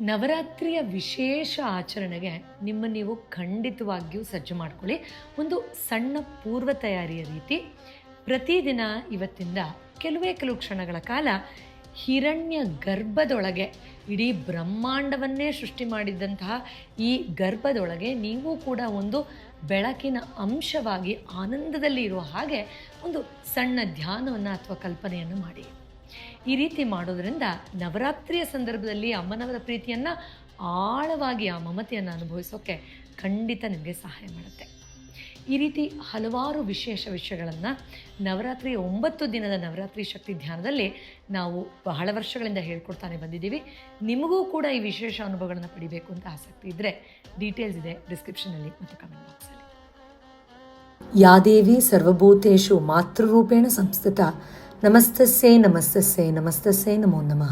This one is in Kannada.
ನವರಾತ್ರಿಯ ವಿಶೇಷ ಆಚರಣೆಗೆ ನಿಮ್ಮ ನೀವು ಖಂಡಿತವಾಗಿಯೂ ಸಜ್ಜು ಮಾಡ್ಕೊಳ್ಳಿ. ಒಂದು ಸಣ್ಣ ಪೂರ್ವ ತಯಾರಿಯ ರೀತಿ. ಪ್ರತಿದಿನ ಇವತ್ತಿಂದ ಕೆಲವೇ ಕೆಲವು ಕ್ಷಣಗಳ ಕಾಲ ಹಿರಣ್ಯ ಗರ್ಭದೊಳಗೆ ಇಡೀ ಬ್ರಹ್ಮಾಂಡವನ್ನೇ ಸೃಷ್ಟಿ ಮಾಡಿದ್ದಂತಹ ಈ ಗರ್ಭದೊಳಗೆ ನೀವು ಕೂಡ ಒಂದು ಬೆಳಕಿನ ಅಂಶವಾಗಿ ಆನಂದದಲ್ಲಿ ಇರುವ ಹಾಗೆ ಒಂದು ಸಣ್ಣ ಧ್ಯಾನವನ್ನು ಅಥವಾ ಕಲ್ಪನೆಯನ್ನು ಮಾಡಿ. ಈ ರೀತಿ ಮಾಡೋದ್ರಿಂದ ನವರಾತ್ರಿಯ ಸಂದರ್ಭದಲ್ಲಿ ಅಮ್ಮನವರ ಪ್ರೀತಿಯನ್ನು ಆಳವಾಗಿ ಆ ಮಮತೆಯನ್ನು ಅನುಭವಿಸೋಕ್ಕೆ ಖಂಡಿತ ನಿಮಗೆ ಸಹಾಯ ಮಾಡುತ್ತೆ. ಈ ರೀತಿ ಹಲವಾರು ವಿಶೇಷ ವಿಷಯಗಳನ್ನು ನವರಾತ್ರಿ ಒಂಬತ್ತು ದಿನದ ನವರಾತ್ರಿ ಶಕ್ತಿ ಧ್ಯಾನದಲ್ಲಿ ನಾವು ಬಹಳ ವರ್ಷಗಳಿಂದ ಹೇಳ್ಕೊಡ್ತಾನೆ ಬಂದಿದ್ದೀವಿ. ನಿಮಗೂ ಕೂಡ ಈ ವಿಶೇಷ ಅನುಭವಗಳನ್ನು ಪಡಿಬೇಕು ಅಂತ ಆಸಕ್ತಿ ಇದ್ದರೆ ಡೀಟೇಲ್ಸ್ ಇದೆ ಡಿಸ್ಕ್ರಿಪ್ಷನಲ್ಲಿ ಮತ್ತು ಕಮೆಂಟ್ ಬಾಕ್ಸಲ್ಲಿ ಯಾದೇವಿ ಸರ್ವಭೂತೇಶು ಮಾತೃರೂಪೇಣ ಸಂಸ್ಥಿತ నమస్తస్సే నమస్తస్సే నమస్తస్సే నమో నమ